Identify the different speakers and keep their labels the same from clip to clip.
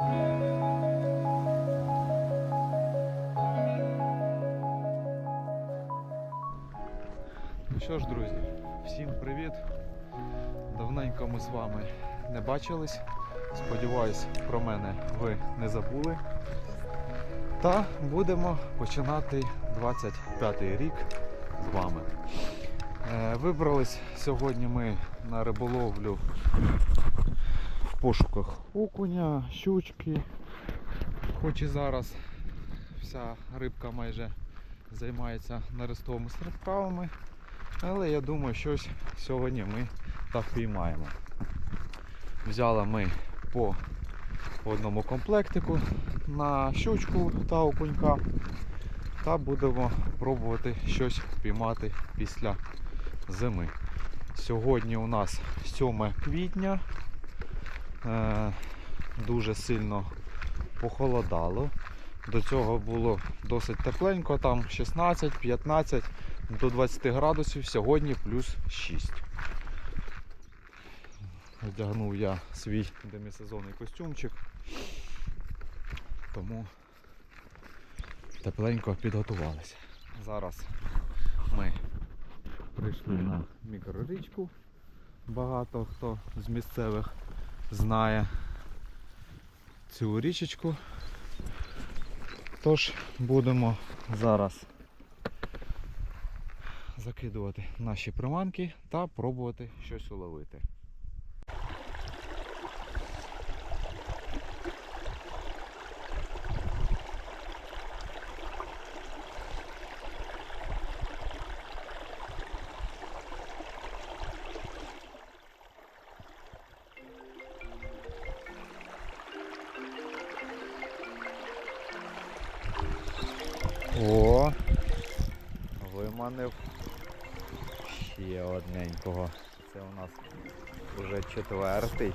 Speaker 1: Ну що ж, друзі, всім привіт. Давненько ми з вами не бачились. Сподіваюсь, про мене ви не забули. Та будемо починати 25-й рік з вами. Е, Вибрались сьогодні ми на риболовлю пошуках окуня, щучки. Хоч і зараз вся рибка майже займається нерестовими стрибками, але я думаю, щось сьогодні ми та впіймаємо. Взяли ми по одному комплектику на щучку та окунька. Та будемо пробувати щось впіймати після зими. Сьогодні у нас 7 квітня. Е, дуже сильно похолодало. До цього було досить тепленько, там 16-15 до 20 градусів, сьогодні плюс 6. Одягнув я свій демісезонний костюмчик, тому тепленько підготувалися. Зараз ми прийшли на мікрорічку. Багато хто з місцевих знає цю річечку. Тож будемо зараз закидувати наші приманки та пробувати щось уловити. Нас вже четвертий.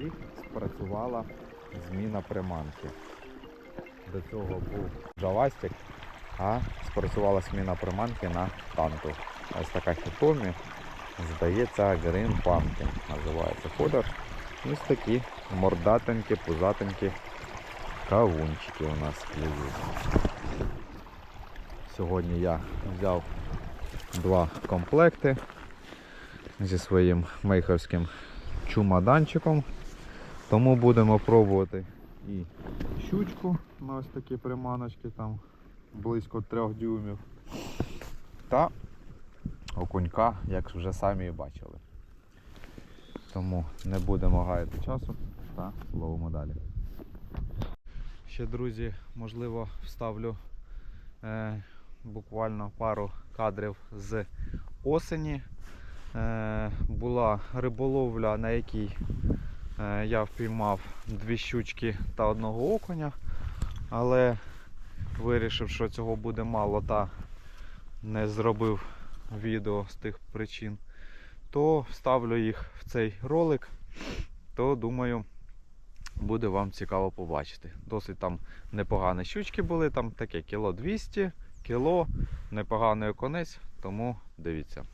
Speaker 1: І спрацювала зміна приманки. До цього був джавастик, а спрацювала зміна приманки на танту. Ось така хітомі. Здається, Green Pumpkin називається колір. Ось такі мордатенькі, пузатенькі кавунчики у нас клюють. Сьогодні я взяв два комплекти зі своїм мейховським чумаданчиком. Тому будемо пробувати і щучку на ось такі приманочки, там близько трьох дюймів. Та окунька, як вже самі бачили. Тому не будемо гаяти часу та ловимо далі. Ще, друзі, можливо, вставлю е, буквально пару кадрів з осені. Е, була риболовля, на якій е, я впіймав дві щучки та одного окуня, але вирішив, що цього буде мало та не зробив відео з тих причин, то вставлю їх в цей ролик, то думаю буде вам цікаво побачити. Досить там непогані щучки були, там таке кіло 200, кіло, непоганий оконець, тому дивіться.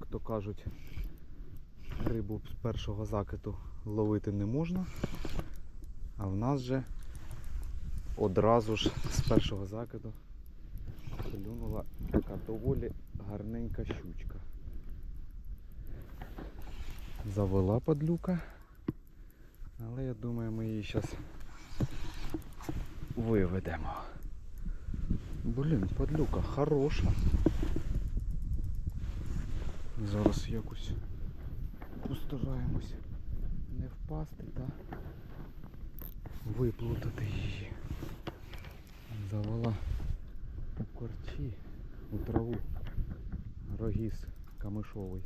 Speaker 1: Як то кажуть, рибу з першого закиту ловити не можна, а в нас же одразу ж з першого закиду клюнула така доволі гарненька щучка. Завела падлюка, але я думаю ми її зараз виведемо. Блін, падлюка хороша. Зараз якось постараємось не впасти та виплутати її. Завела у корчі, у траву рогіз камишовий.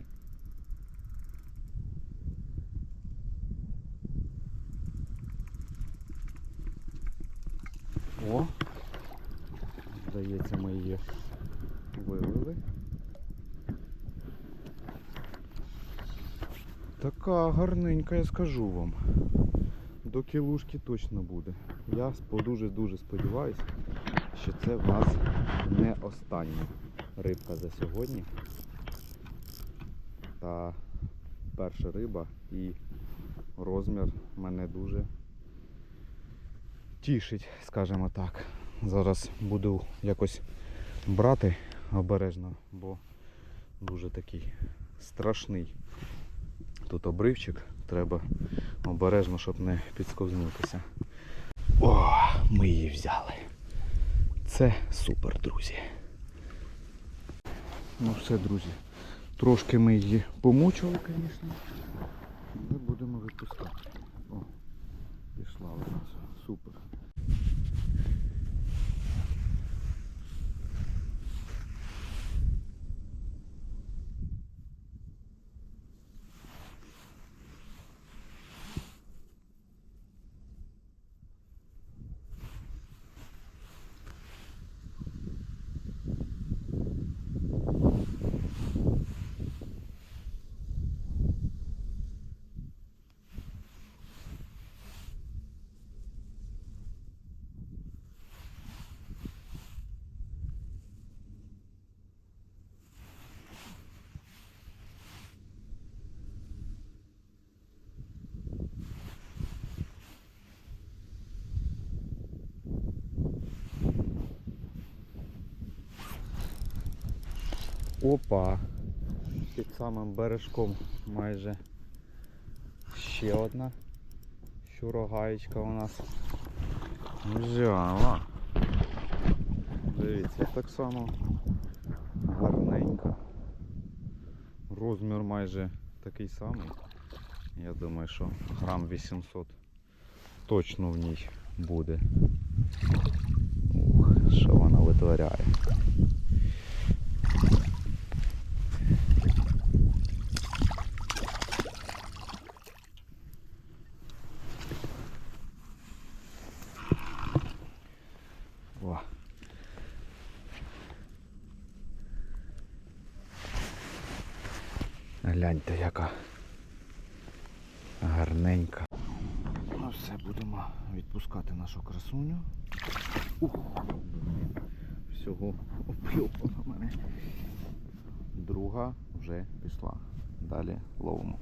Speaker 1: О! Здається, ми її. Така гарненька, я скажу вам. До кілушки точно буде. Я дуже-дуже сподіваюся, що це в нас не остання рибка за сьогодні. Та перша риба і розмір мене дуже тішить, скажімо так. Зараз буду якось брати обережно, бо дуже такий страшний тут обривчик. Треба обережно, щоб не підсковзнутися. О, ми її взяли. Це супер, друзі. Ну все, друзі. Трошки ми її помучили, звісно. Ми будемо випускати. О, пішла у нас. Супер. Опа. Під самим бережком майже ще одна щурогаєчка у нас взяла. Дивіться, так само гарненько. Розмір майже такий самий. Я думаю, що грам 800 точно в ній буде. Ух, що вона витворяє. О. Гляньте, яка гарненька. Ну все, будемо відпускати нашу красуню. Ух, всього оплюпала мене. Друга вже пішла. Далі ловимо.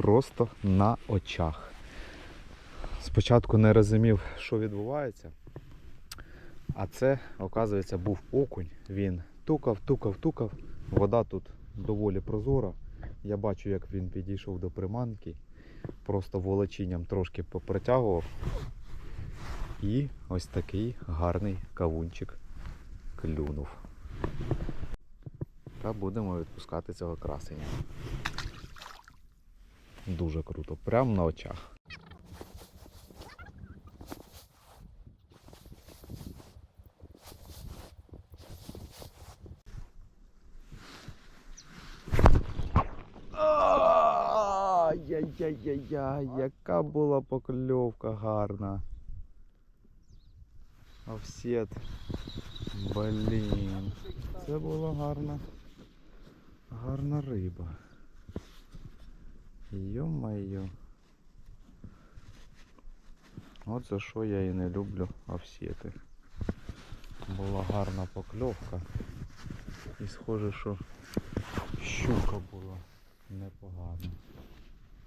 Speaker 1: Просто на очах. Спочатку не розумів, що відбувається. А це, оказується, був окунь. Він тукав, тукав, тукав. Вода тут доволі прозора. Я бачу, як він підійшов до приманки. Просто волочінням трошки попритягував. І ось такий гарний кавунчик клюнув. Та будемо відпускати цього красення. Дуже круто, прямо на очах. Ай-яй-яй-яй, яка була покльовка гарна. Овсет. Блін. Це була гарна. Гарна риба. Йо-майо. От за що я і не люблю овсети. Була гарна покльовка. І схоже, що щука була непогана.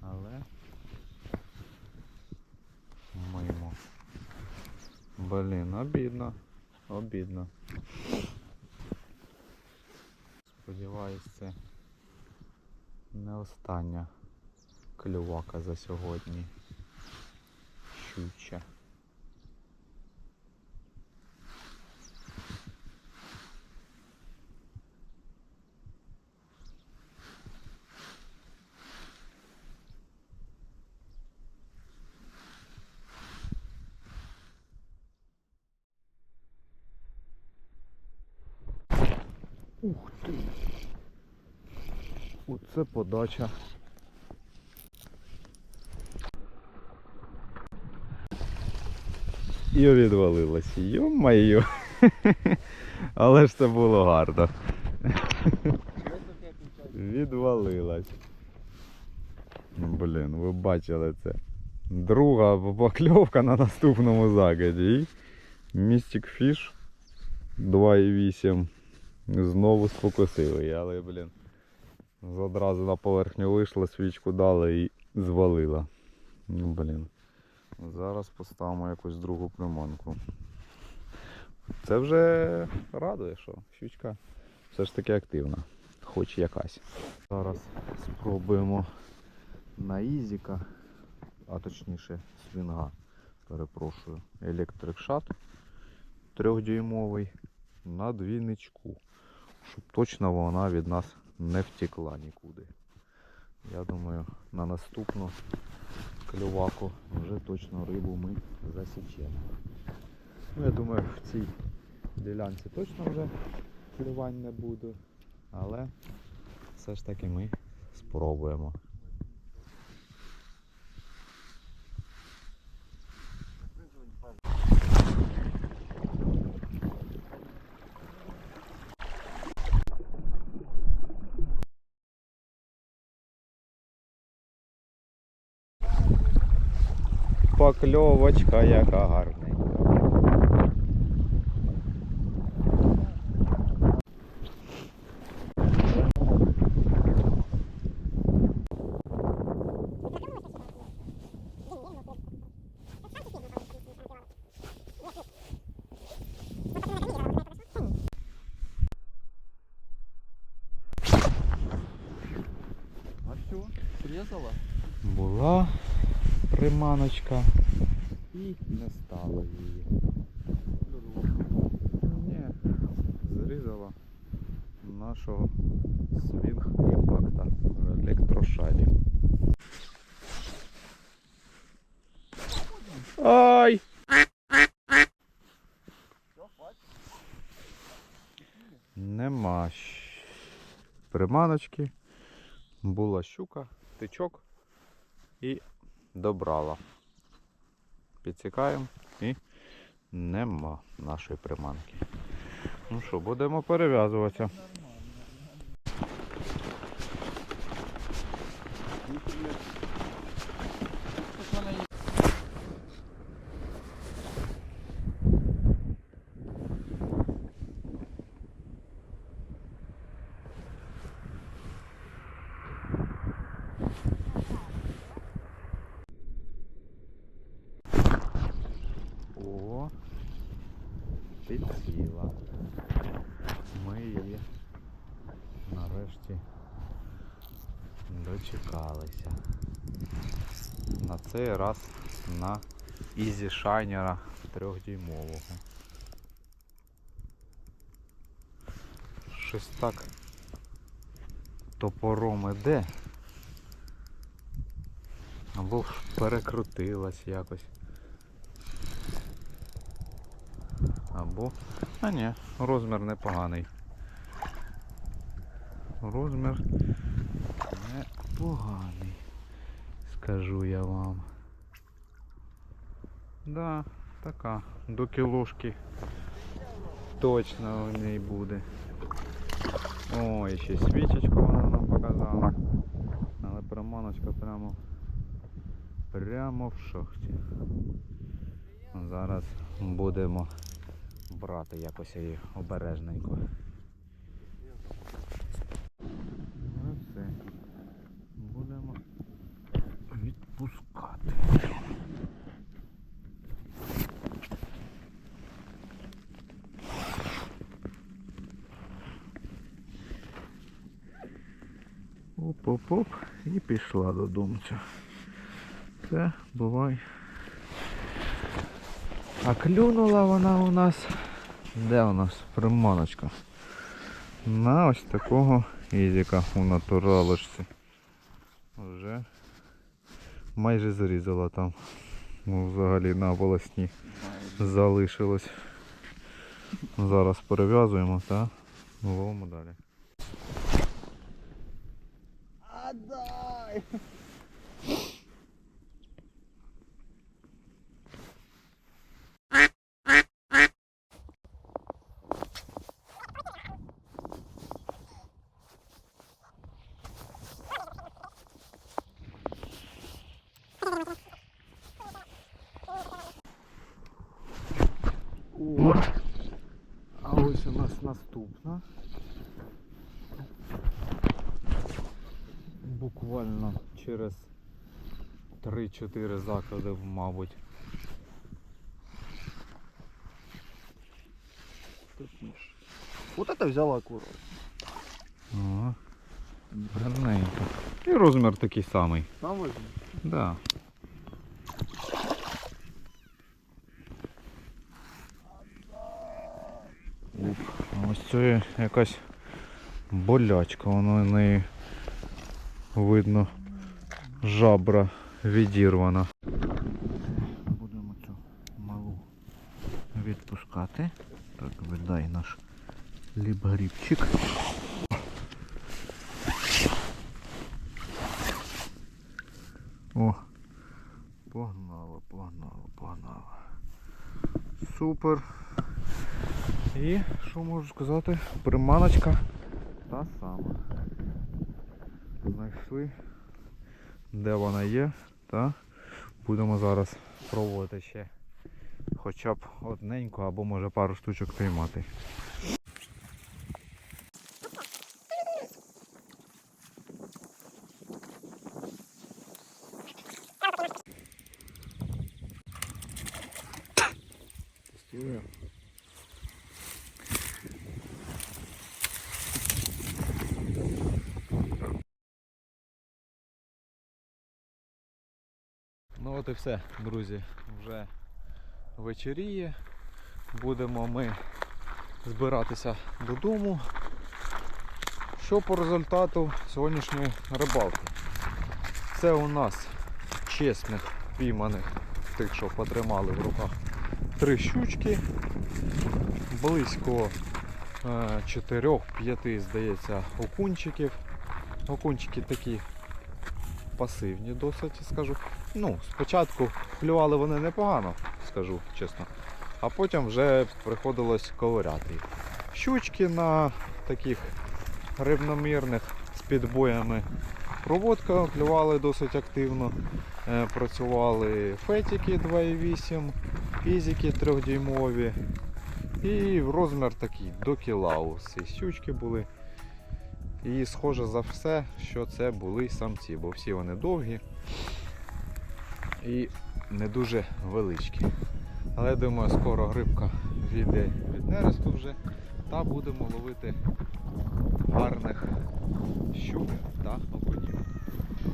Speaker 1: Але мимо. Блін, обідно. Обідно. Сподіваюсь, це не остання клювака за сьогодні. щуча. Ух ти. Оце подача. І відвалилось. Йо-майо. Але ж це було гарно. Відвалилась. Блін, ви бачили це. Друга покльовка на наступному закиді. Mystic Fish 2,8 знову спокусив її, але, блін, одразу на поверхню вийшла, свічку дали і звалила. Ну, блін. Зараз поставимо якусь другу приманку. Це вже радує, що щучка все ж таки активна, хоч якась. Зараз спробуємо на ізіка, а точніше свінга, перепрошую, електрик шат трьохдюймовий на двійничку, щоб точно вона від нас не втекла нікуди. Я думаю, на наступну клюваку вже точно рибу ми засічемо. Ну, я думаю, в цій ділянці точно вже клювань не буде, але все ж таки ми спробуємо. Покльовочка яка гарненька.
Speaker 2: А все, срезала?
Speaker 1: Була приманочка і не стало її. Ні, зрізала нашого свінг імпакта в електрошарі. Ай! Нема приманочки. Була щука, тичок і добрала. Підсікаємо і нема нашої приманки. Ну що, будемо перев'язуватися. О, підсіла. Ми її нарешті дочекалися. На цей раз на Ізі Шайнера трьохдюймового. Щось так топором іде. Або ж перекрутилась якось. Або... А ні, розмір непоганий. Розмір непоганий. Скажу я вам. Да, така. До кілошки точно у ній буде. Ой, ще свічечку вона нам показала. Але приманочка прямо прямо в шахті. Зараз будемо брати якось її обережненько. Ну і все. Будемо відпускати. Оп-оп-оп і пішла додому. Все, бувай. А клюнула вона у нас. Де у нас приманочка? На ось такого ізіка у натуралочці. Вже майже зарізала там. Ну, взагалі на волосні залишилось. Зараз перев'язуємо та ловимо далі.
Speaker 2: Отдай!
Speaker 1: О! А ось у нас наступна. Через 3-4 заклади, мабуть.
Speaker 2: Вот это взяла аккурат.
Speaker 1: Ага. Гарненько. І розмір такий самий.
Speaker 2: Возьми.
Speaker 1: Да. Ось це якась болячка, воно неї видно жабра відірвана. Будемо цю малу відпускати. Так, видай наш лібгрібчик. О, погнало, погнало, погнало. Супер. І що можу сказати? Приманочка та сама. Знайшли, де вона є, та будемо зараз пробувати ще хоча б одненьку або може пару штучок піймати. От і все, друзі. Вже вечеріє. Будемо ми збиратися додому. Що по результату сьогоднішньої рибалки? Це у нас чесних пійманих, тих, що потримали в руках, три щучки, близько 4-5, здається, окунчиків. Окунчики такі пасивні досить, скажу. Ну, спочатку клювали вони непогано, скажу чесно. А потім вже приходилось ковиряти. Щучки на таких рівномірних з підбоями проводка клювали досить активно. Е, Працювали фетики 2,8, ізики 3-дюймові. І розмір такий до кіла усі щучки були. І схоже за все, що це були самці, бо всі вони довгі і не дуже величкі. Але думаю, скоро грибка війде від нересту вже та будемо ловити гарних щук та окунів.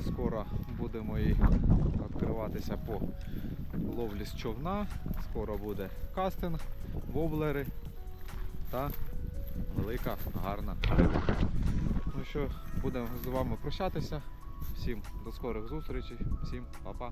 Speaker 1: Скоро будемо і відкриватися по ловлі з човна. Скоро буде кастинг, воблери та велика гарна риба. Ну що, будемо з вами прощатися. Всім до скорих зустрічей, всім па-па.